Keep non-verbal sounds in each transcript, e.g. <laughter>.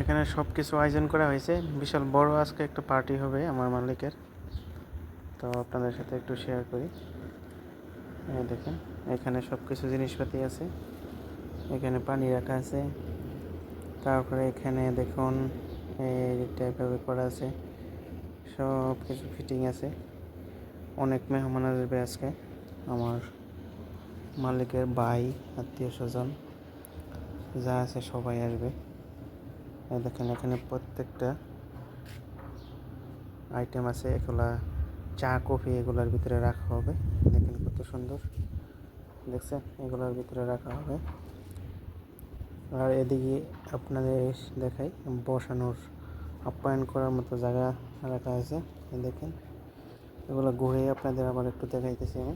এখানে সব কিছু আয়োজন করা হয়েছে। বিশাল বড় আজকে একটা পার্টি হবে আমার মালিকের। তো আপনাদের সাথে একটু শেয়ার করি। দেখেন, এখানে সব কিছু জিনিসপাতি আছে। এখানে পানি রাখা আছে। তারপরে এখানে দেখুন, এই টাইপের করা আছে। সব কিছু ফিটিং আছে। অনেক মেহমান আসবে আজকে আমার মালিকের ভাই, আত্মীয় স্বজন। যা আছে সবাই আসবে। দেখেন, এখানে প্রত্যেকটা আইটেম আছে, এগুলা চা, কফি এগুলার ভিতরে রাখা হবে। দেখেন কত সুন্দর। দেখছেন? এগুলার ভিতরে রাখা হবে। আর এদিকে আপনাদের দেখাই, বসানোর, আপ্যায়ন করার মতো জায়গা রাখা আছে। দেখেন, এগুলো ঘুরে আপনাদের আবার একটু দেখাইতেছি আমি।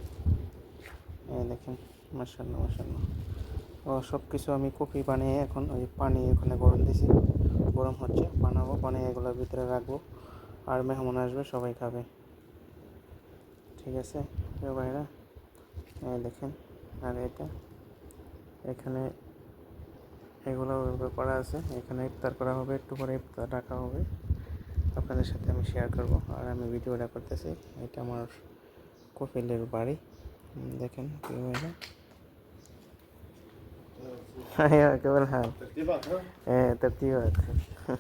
দেখেন মার্শাল্লাহ ও সব কিছু আমি কফি বানিয়ে এখন ওই পানি ওখানে গরম দিছি। গরম হচ্ছে বানাবো বানিয়ে এগুলোর ভিতরে রাখব। আর মেহমান আসবে সবাই খাবে। ঠিক আছে? প্রিয় ভাইরা দেখেন আর এটা। এখানে এগুলো করা আছে। এখানে ইফতার করা হবে একটু পরে ইফতার রাখা হবে। আপনাদের সাথে আমি শেয়ার করব। আর আমি ভিডিওটা করতেছি এটা আমার কপিলের বাড়ি। দেখেন প্রিয় ভাইরা হ্যাঁ কেবল হ্যাঁ। হ্যাঁ।, হ্যাঁ তর্তিবাদ <laughs>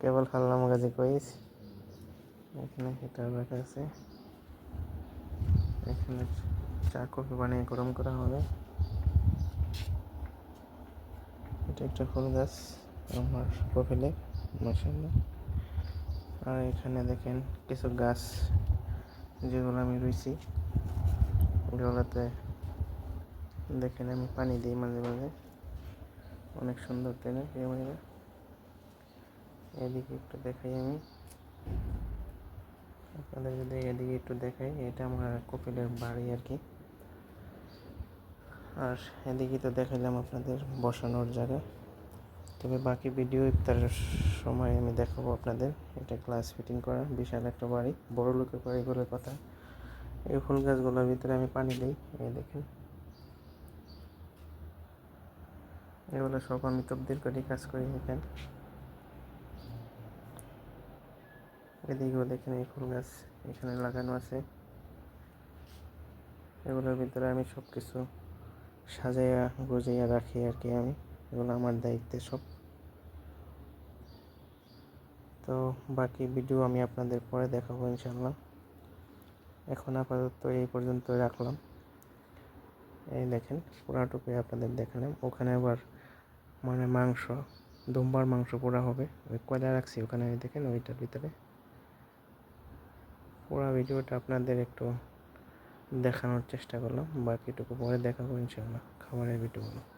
কেবল হাল্লাম গাজি কইস। এখানে হিটার রাখা আছে। এখানে চা, কফি বানিয়ে গরম করা হবে। এটা একটা ফুল গাছ, আমার কফি লেক মশাল আর এখানে দেখেন কিছু গাছ। যেগুলো আমি রুইছি ওগুলোতে দেখেন আমি পানি দিই মাঝে মাঝে। অনেক সুন্দর তাই না ভাইরা? এদিকে একটু দেখাই আমি। আপনাদের যদি এদিকে একটু দেখাই, এটা আমার কপিলের বাড়ি আর কি। আর এদিকে তো দেখাইলাম আপনাদের বসানোর জায়গা। তবে বাকি ভিডিও ইফতারের সময় আমি দেখাবো আপনাদের। এটা গ্লাস ফিটিং করা, বিশাল একটা বাড়ি, বড় লোকের বাড়ি বলে কথা। এই ফুল গাছগুলোর ভিতরে আমি পানি দিই, এই দেখেন। এগুলো সব আমি তবদিল করি কাজ করি এখানে এদিকেও দেখেন এই ফুল গাছ এখানে লাগানো আছে। এগুলোর ভিতরে আমি সব কিছু সাজাইয়া গুজাইয়া রাখি আর কি আমি। এগুলো আমার দায়িত্বে সব। তো বাকি ভিডিও আমি আপনাদের পরে দেখাবো ইনশাল্লাহ এখন আপাতত এই পর্যন্ত রাখলাম। এই দেখেন পোড়াটুকু আপনাদের দেখালাম। ওখানে আবার মানে মাংস, দুম্বার মাংস পোড়া হবে। ওই কয়লা রাখছি ওখানে দেখেন, ওইটার ভিতরে। পুরো ভিডিওটা আপনাদের একটু দেখানোর চেষ্টা করলাম। বাকিটুকু পরে দেখাবো ইনশাল্লাহ খাবারের ভিডিওগুলো।